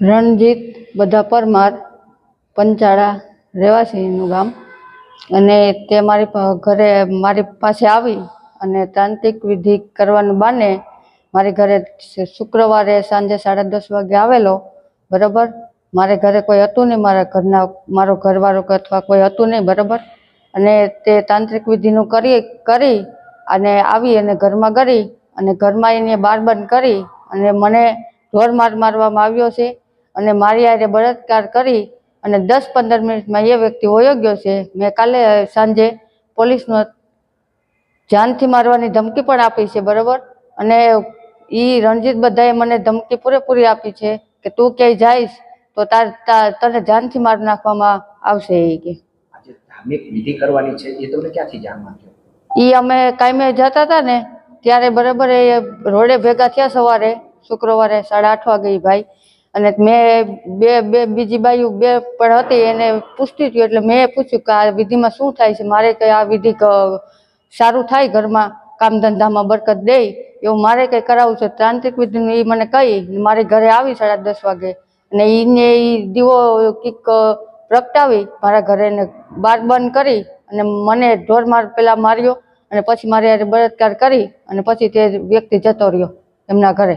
રણજીત, બધા પરમાર, પંચાળા રહેવાસીનું ગામ. અને તે મારી ઘરે મારી પાસે આવી અને તાંત્રિક વિધિ કરવાનું બાને મારી ઘરે શુક્રવારે સાંજે સાડા દસ વાગે આવેલો. બરાબર? મારે ઘરે કોઈ હતું નહીં, મારા ઘરના, મારો ઘરવાળો અથવા કોઈ હતું નહીં, બરાબર? અને તે તાંત્રિક વિધિનું કરી કરી અને આવી અને ઘરમાં કરી અને ઘરમાં એને બાર બંધ કરી અને મને ઢોર માર, મારવામાં આવ્યો છે. અને મારી આરે બળાત્કાર કરી અને દસ પંદર મિનિટમાં એ વ્યક્તિ વયો ગયો છે. મેં કાલે સાંજે પોલીસનો જાનથી મારવાની ધમકી પણ આપી છે બરાબર? અને એ રણજીત બધાએ મને ધમકી પૂરેપૂરી આપી છે કે તું ક્યાંય જઈશ તો તાર તને જાનથી મારી નાખવામાં આવશે એ કે. ધાર્મિક વિધિ કરવાની છે એ તમને ક્યાંથી જાણવા એ અમે કાયમે જતા હતા ને ત્યારે બરાબર એ રોડે ભેગા થયા સવારે શુક્રવારે સાડા આઠ વાગે ભાઈ. અને મેં બે બે બીજી બાયું બે પણ હતી, એને પૂછતી હતી, એટલે મેં પૂછ્યું કે આ વિધિમાં શું થાય છે? મારે કંઈ આ વિધિ સારું થાય ઘરમાં? કામ ધંધામાં બરકત દે, એવું મારે કંઈ કરાવવું છે? તાંત્રિક વિધિનું એ મને કહી મારી ઘરે આવી સાડા દસ વાગે. અને એને એ દીવો કંઈક પ્રગટાવી, મારા ઘરે એને બાર બંધ કરી, અને મને ઢોર માર પેલા માર્યો, અને પછી મારે બળાત્કાર કરી, અને પછી તે વ્યક્તિ જતો રહ્યો એમના ઘરે.